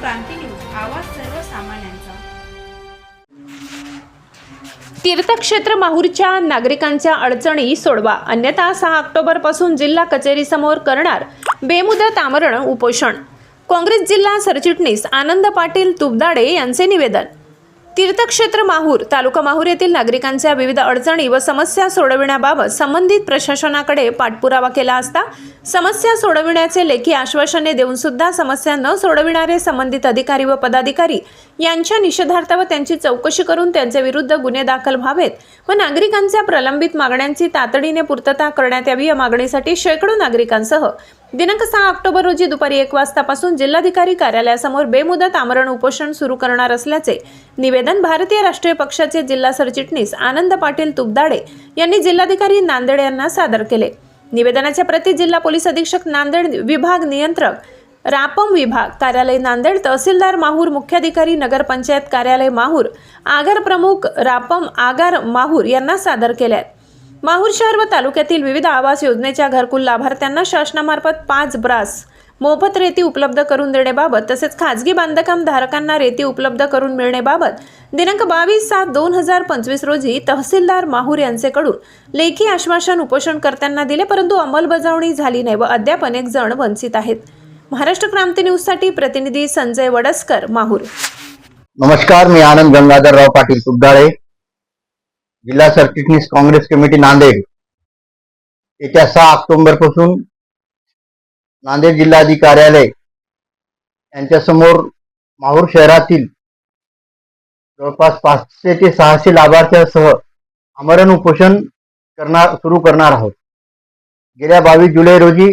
क्रांती news आवाज सर्वसामान्यांचा. तीर्थक्षेत्र माहूरच्या नागरिकांच्या अडचणी सोडवा. अन्यथा सहा ऑक्टोबरपासून जिल्हा कचेरीसमोर करणार बेमुदत आमरण उपोषण. काँग्रेस जिल्हा सरचिटणीस आनंद पाटील तुबदाडे यांचे निवेदन. तीर्थक्षेत्र माहूर तालुका माहूर येथील नागरिकांच्या विविध अडचणी व समस्या सोडविण्याबाबत संबंधित प्रशासनाकडे पाठपुरावा केला असता समस्या सोडविण्याचे लेखी आश्वासने देऊन सुद्धा समस्या न सोडविणारे संबंधित अधिकारी व पदाधिकारी यांच्या निषेधार्थ व त्यांची चौकशी करून त्यांच्या विरुद्ध गुन्हे दाखल व्हावेत व नागरिकांच्या प्रलंबित मागण्यांची तातडीने पूर्तता करण्यात यावी या मागणीसाठी शेकडो नागरिकांसह दिनांक सहा ऑक्टोबर रोजी दुपारी एक वाजतापासून जिल्हाधिकारी कार्यालयासमोर बेमुदत आमरण उपोषण सुरू करणार असल्याचे निवेदन भारतीय राष्ट्रीय पक्षाचे जिल्हा सरचिटणीस आनंद पाटील तुपदाडे यांनी जिल्हाधिकारी नांदेड यांना सादर केले. निवेदनाच्या प्रति जिल्हा पोलीस अधीक्षक नांदेड विभाग नियंत्रक रापम विभाग कार्यालय नांदेड तहसीलदार माहूर मुख्याधिकारी नगरपंचायत कार्यालय माहूर आगार प्रमुख रापम आगार माहूर यांना सादर केल्या आहेत माहूर शहर व तालुक्यातील विविध आवास योजनेच्या घरकुल लाभार्थ्यांना शासनामार्फत पाच ब्रास मोफत रेती उपलब्ध करून देण्याबाबत तसेच खाजगी बांधकाम धारकांना रेती उपलब्ध करून मिळण्याबाबत दिनांक बावीस सात दोन हजार पंचवीस रोजी तहसीलदार माहूर यांचेकडून लेखी आश्वासन उपोषणकर्त्यांना दिले परंतु अंमलबजावणी झाली नाही व अद्याप अनेक जण वंचित आहेत. महाराष्ट्र क्रांती न्यूजसाठी प्रतिनिधी संजय वडसकर माहूर. नमस्कार मी आनंद गंगाधरराव पाटील सुद्धाळे जिल्हा सरचिटणीस काँग्रेस कमिटी नांदेड. येत्या सहा ऑक्टोबरपासून नांदेड जिल्हाधिकारी कार्यालय यांच्यासमोर माहूर शहरातील जवळपास पाचशे ते सहाशे लाभार्थ्यांसह आमरण उपोषण करणार सुरू करणार आहोत. गेल्या बावीस जुलै रोजी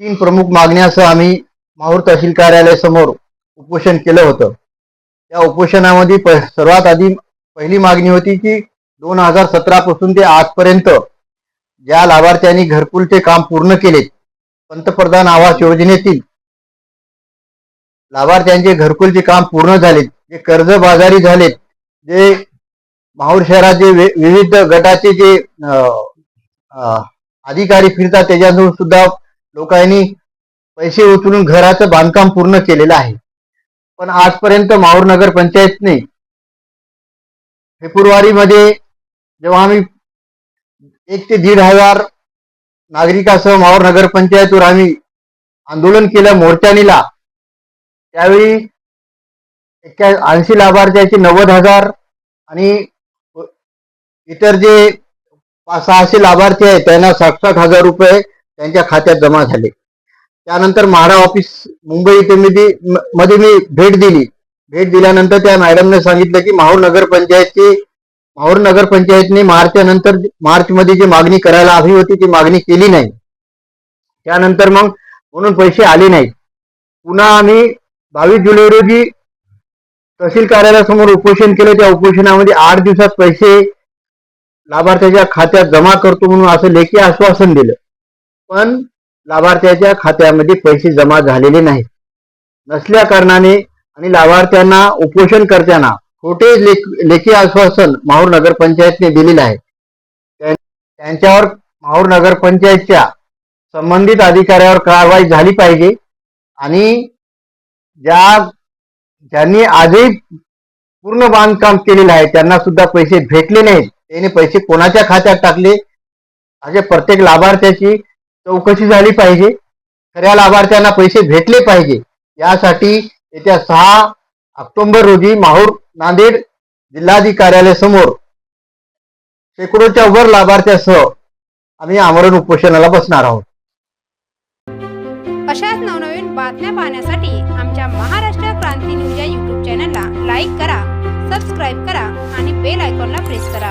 तीन प्रमुख मागण्यासह आम्ही माहूर तहसील कार्यालयासमोर उपोषण केलं होतं. त्या उपोषणामध्ये सर्वात आधी पहिली मागणी होती की दोन हजार सतरा पासून ते आजपर्यंत ज्या लाभार्थ्यांनी घरकुलचे काम पूर्ण केले पंतप्रधान आवास योजनेतील लाभार्थ्यांचे घरकुलचे काम पूर्ण झाले जे कर्जबाजारी झालेत जे माहूर शहराचे वि- विविध गटाचे जे अं, अधिकारी फिरतात त्याच्यातून सुद्धा लोकांनी पैसे उचलून घराचं बांधकाम पूर्ण केलेलं आहे. पण आजपर्यंत माहूर नगर पंचायतने फेब्रुवारीमध्ये जेव्हा आम्ही एक ते दीड हजार नागरिकासह माहूर नगरपंचायतवर आम्ही आंदोलन केलं मोर्चानीला त्यावेळी एक्या ऐंशी लाभार्थ्याचे नव्वद हजार आणि इतर जे पाच सहाशे लाभार्थी आहेत त्यांना साठ साठ हजार रुपये त्यांच्या खात्यात जमा झाले. त्यानंतर म्हाडा ऑफिस मुंबई इथे म- मध्ये मी भेट दिली. भेट दिल्यानंतर त्या मॅडमने सांगितलं की माहूर नगर पंचायतची माहूर नगर पंचायतने मार्चच्या नंतर मार्च मध्ये जी मागणी करायला हवी होती ती मागणी केली नाही. त्यानंतर मग म्हणून पैसे आले नाहीत. पुन्हा आम्ही बावीस जुलै रोजी तहसील कार्यालयासमोर उपोषण केलं. त्या उपोषणामध्ये आठ दिवसात पैसे लाभार्थ्याच्या खात्यात जमा करतो म्हणून असं लेखी आश्वासन दिलं. पण लाभार्थ्याच्या खात्यामध्ये पैसे जमा झालेले नाहीत. नसल्या कारणाने आणि लाभार्थ्यांना उपोषणकर्त्यांना खोटे लेख लेखी आश्वासन माहूर नगरपंचायतने दिलेलं आहे. त्यांच्यावर माहूर नगरपंचायतच्या संबंधित अधिकाऱ्यावर कारवाई झाली पाहिजे आणि ज्या ज्यांनी आजही पूर्ण बांधकाम केलेलं आहे त्यांना सुद्धा पैसे भेटले नाहीत. त्याने पैसे कोणाच्या खात्यात टाकले? अशा प्रत्येक लाभार्थ्याची चौकशी झाली पाहिजे. खऱ्या लाभार्थ्यांना पैसे भेटले पाहिजे. यासाठी येत्या सहा ऑक्टोबर रोजी माहूर नांदेड जिल्हाधिकारी समोर शेकडोच्या वर लाभार्थ्यासह आम्ही आमरण उपोषणाला बसणार आहोत. अशाच नवनवीन बातम्या पाहण्यासाठी आमच्या महाराष्ट्र क्रांती न्यूज या यूट्यूब चॅनलला लाईक करा सबस्क्राईब करा आणि बेल आयकॉनला प्रेस करा.